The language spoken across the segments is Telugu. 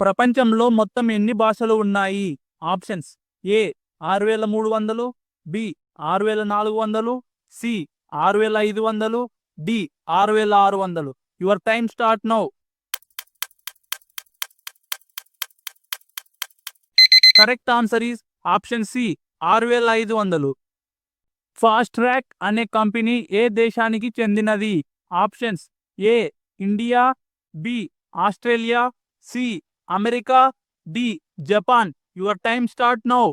ప్రపంచంలో మొత్తం ఎన్ని భాషలు ఉన్నాయి? ఆప్షన్స్ ఏ ఆరు వేల మూడు వందలు బి ఆరు వేల నాలుగు వందలు సి ఆరు వేల ఐదు వందలు డి ఆరు వేల ఆరు వందలు your time start now. Correct answer is option C ఆరు వేల ఐదు వందలు ఫాస్ట్ ట్రాక్ అనే కంపెనీ ఏ దేశానికి చెందినది? Options A India B Australia C America D Japan. Your time start now.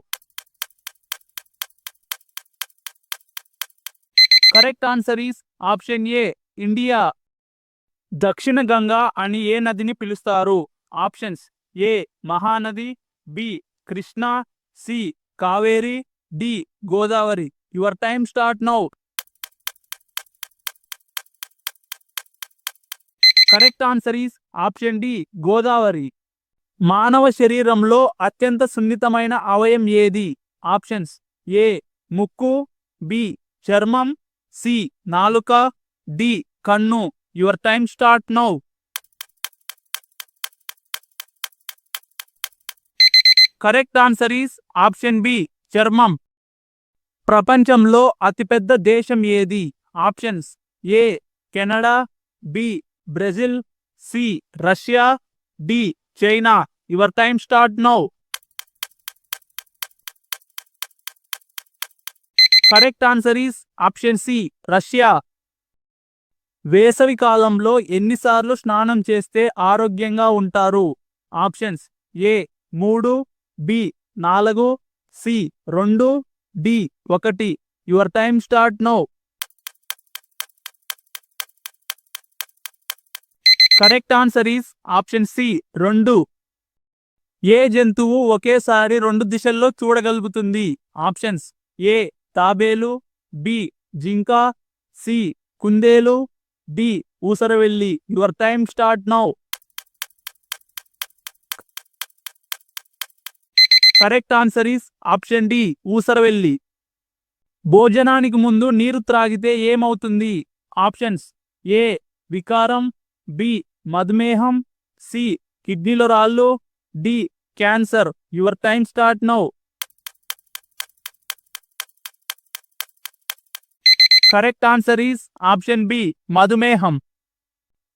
Correct answer is option A India. దక్షిణ గంగా అని ఏ నదిని పిలుస్తారు? Options A Mahanadi B Krishna C Kaveri D Godavari. Your time start now. Correct answer is option D Godavari. మానవ శరీరంలో అత్యంత సున్నితమైన అవయం ఏది? ఆప్షన్స్. ఏ. ముక్కు. బి. చర్మం. సి. నాలుక. డి. కన్ను. Your time start now. Correct answer is option B. చర్మం. ప్రపంచంలో అతిపెద్ద దేశం ఏది? Options. A. Canada. B. Brazil. C. Russia. D. China. Your time start now. Correct answer is option C Russia. వేసవి కాలంలో ఎన్నిసార్లు స్నానం చేస్తే ఆరోగ్యంగా ఉంటారు? ఆప్షన్స్ ఏ మూడు బి నాలుగు సి రెండు డి ఒకటి. Your time start now. Correct answer is option C రెండు. ఏ జంతువు ఒకేసారి రెండు దిశల్లో చూడగలుగుతుంది? ఆప్షన్స్ ఏ తాబేలు బి జింక సి కుందేలు D Oosaravelli. Your time start now. Correct answer is option D ఊసరవెల్లి. భోజనానికి ముందు నీరు త్రాగితే ఏమవుతుంది? ఆప్షన్స్ ఏ వికారం బి మధుమేహం సి కిడ్నీలో రాళ్ళు D. Cancer. Your time start now. Correct answer is option B మధుమేహం.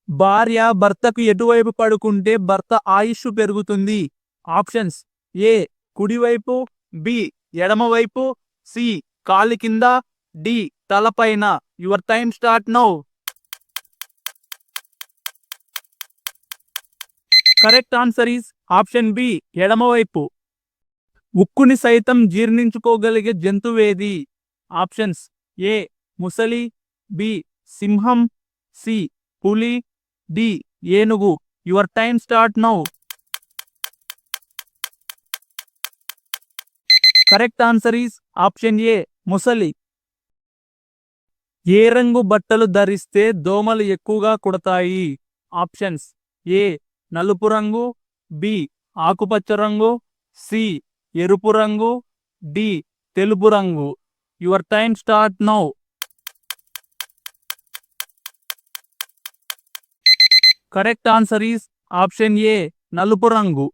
భార్య భర్తకు ఎటువైపు పడుకుంటే భర్త ఆయుష్ పెరుగుతుంది? ఆప్షన్స్ ఏ కుడివైపు బి ఎడమవైపు సి కాలి కింద డి తలపైన. Your time start now. Correct answer is option B ఎడమవైపు ఉక్కుని సైతం జీర్ణించుకోగలిగే జంతువేది? ఆప్షన్స్ ఏ ముసలి బి సింహం సి పులి డి ఏనుగు. Your time start now. Correct answer is option A ముసలి. ఏ రంగు బట్టలు ధరిస్తే దోమలు ఎక్కువగా కుడతాయి? ఆప్షన్స్ ఏ నలుపు రంగు బి. ఆకుపచ్చ రంగు సి. ఎరుపు రంగు డి. తెలుపు రంగు. Your time start now. Correct answer is option A నలుపు రంగు.